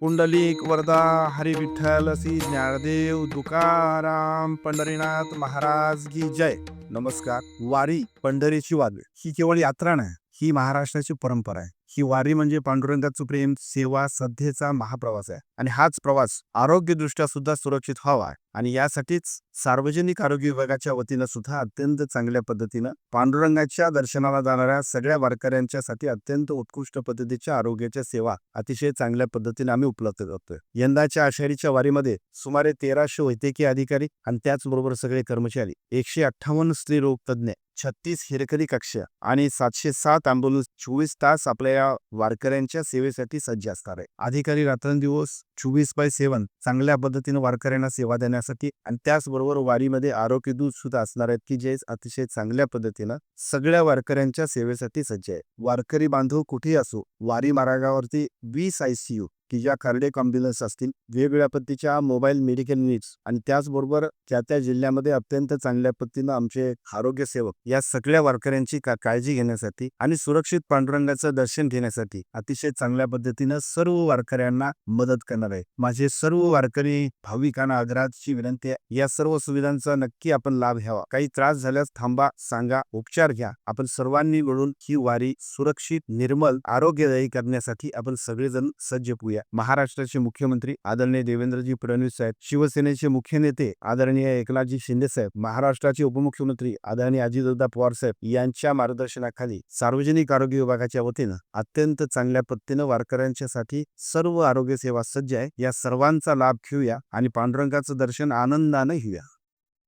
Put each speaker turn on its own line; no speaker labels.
पुंडलिक वरदा हरी विठ्ठल श्री ज्ञानदेव तुकाराम पंढरीनाथ महाराज की जय. नमस्कार. वारी पंढरीची वारी ही केवळ यात्रा नाही. ही महाराष्ट्राची परंपरा आहे. ही वारी म्हणजे पांडुरंगाचं प्रेम सेवा सध्याचा महाप्रवास आहे. आणि हाच प्रवास आरोग्यदृष्ट्या सुद्धा सुरक्षित व्हावा आणि यासाठीच सार्वजनिक आरोग्य विभागाच्या वतीनं सुद्धा अत्यंत चांगल्या पद्धतीनं पांडुरंगाच्या दर्शनाला जाणाऱ्या सगळ्या वारकऱ्यांच्यासाठी अत्यंत उत्कृष्ट पद्धतीच्या आरोग्याच्या सेवा अतिशय चांगल्या पद्धतीने आम्ही उपलब्ध करतोय. यंदाच्या आषाढीच्या वारीमध्ये सुमारे तेराशे वैद्यकीय अधिकारी आणि त्याचबरोबर सगळे कर्मचारी एकशे अठ्ठावन्न स्त्री रोग तज्ज्ञ छत्तीस हिरकरी कक्ष आणि सातशे सात अँब्युलन्स चोवीस तास आपल्या या वारकऱ्यांच्या सेवेसाठी सज्ज असणार आहे अधिकारी रात्रंदिवस चोवीस बाय सेवन चांगल्या पद्धतीने वारकऱ्यांना सेवा देण्यासाठी आणि त्याचबरोबर वारीमध्ये आरोग्य दूत सुद्धा असणार आहेत की जे अतिशय चांगल्या पद्धतीनं सगळ्या वारकऱ्यांच्या सेवेसाठी सज्ज आहे वारकरी बांधव कुठेही असो वारी मार्गावरती वीस आयसीयू सी यू की ज्या कार्डियक अम्ब्युलन्स असतील वेगवेगळ्या पद्धतीच्या मोबाईल मेडिकल नीड्स आणि त्याचबरोबर त्या त्या जिल्ह्यामध्ये अत्यंत चांगल्या पद्धतीनं आमचे आरोग्य सेवक या सगळ्या वारकऱ्यांची का काळजी घेण्यासाठी आणि सुरक्षित पांडुरंगाचं दर्शन घेण्यासाठी अतिशय चांगल्या पद्धतीनं सर्व वारकऱ्यांना मदत करणार आहे. माझे सर्व वारकरी भाविकांना आग्रहाची विनंती आहे या सर्व सुविधांचा नक्की आपण लाभ घ्यावा. काही त्रास झाल्यास थांबा सांगा उपचार घ्या. आपण सर्वांनी मिळून ही वारी सुरक्षित निर्मल आरोग्यदायी करण्यासाठी आपण सगळेजण सज्ज होऊया. महाराष्ट्राचे मुख्यमंत्री आदरणीय देवेंद्रजी फडणवीस साहेब शिवसेनेचे मुख्य नेते आदरणीय एकनाथजी शिंदे साहेब महाराष्ट्राचे उपमुख्यमंत्री आदरणीय अजितदादा पवार साहेब यांच्या मार्गदर्शनाखाली सार्वजनिक आरोग्य विभागाच्या वतीनं अत्यंत चांगल्या पद्धतीनं वारकऱ्यांच्यासाठी सर्व आरोग्य सेवा सज्ज आहे. या सर्वांचा लाभ घेऊया आणि पांडुरंगाचं दर्शन आनंदानं घेऊया.